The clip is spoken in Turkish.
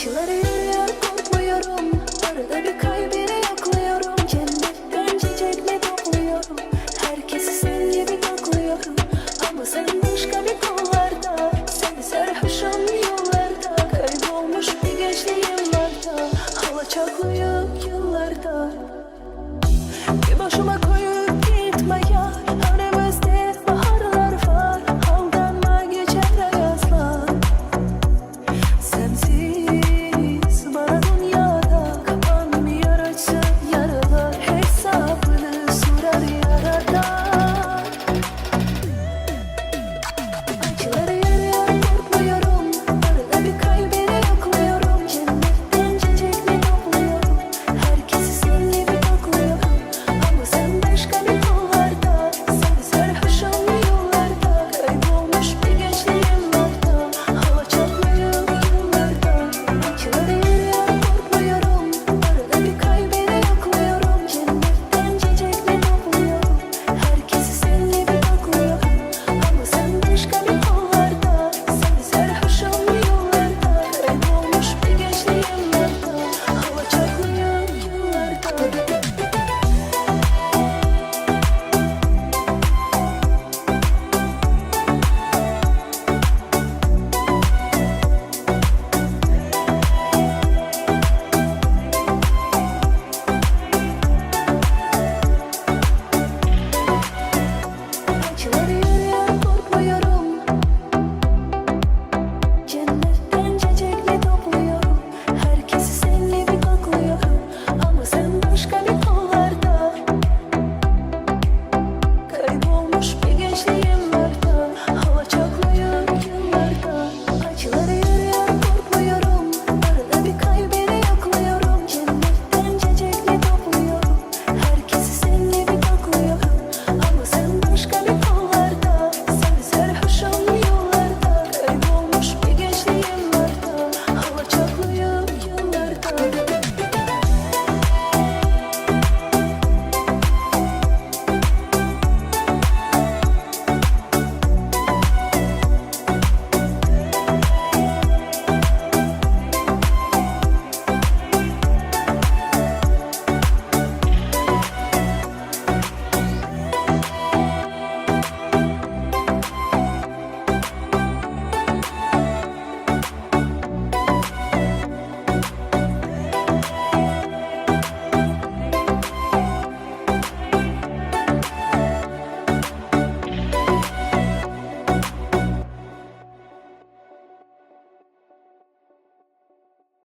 Acılar eriyor korkmuyorum Arada bir kalbini yokluyorum. Cennetten çiçekle kokluyorum Herkesi sen gibi kokluyorum Ama sen başka bir kollarda Seni sarhoşan yollarda Kaybolmuş bir gençli yıllarda Alçaklıyım yıllarda.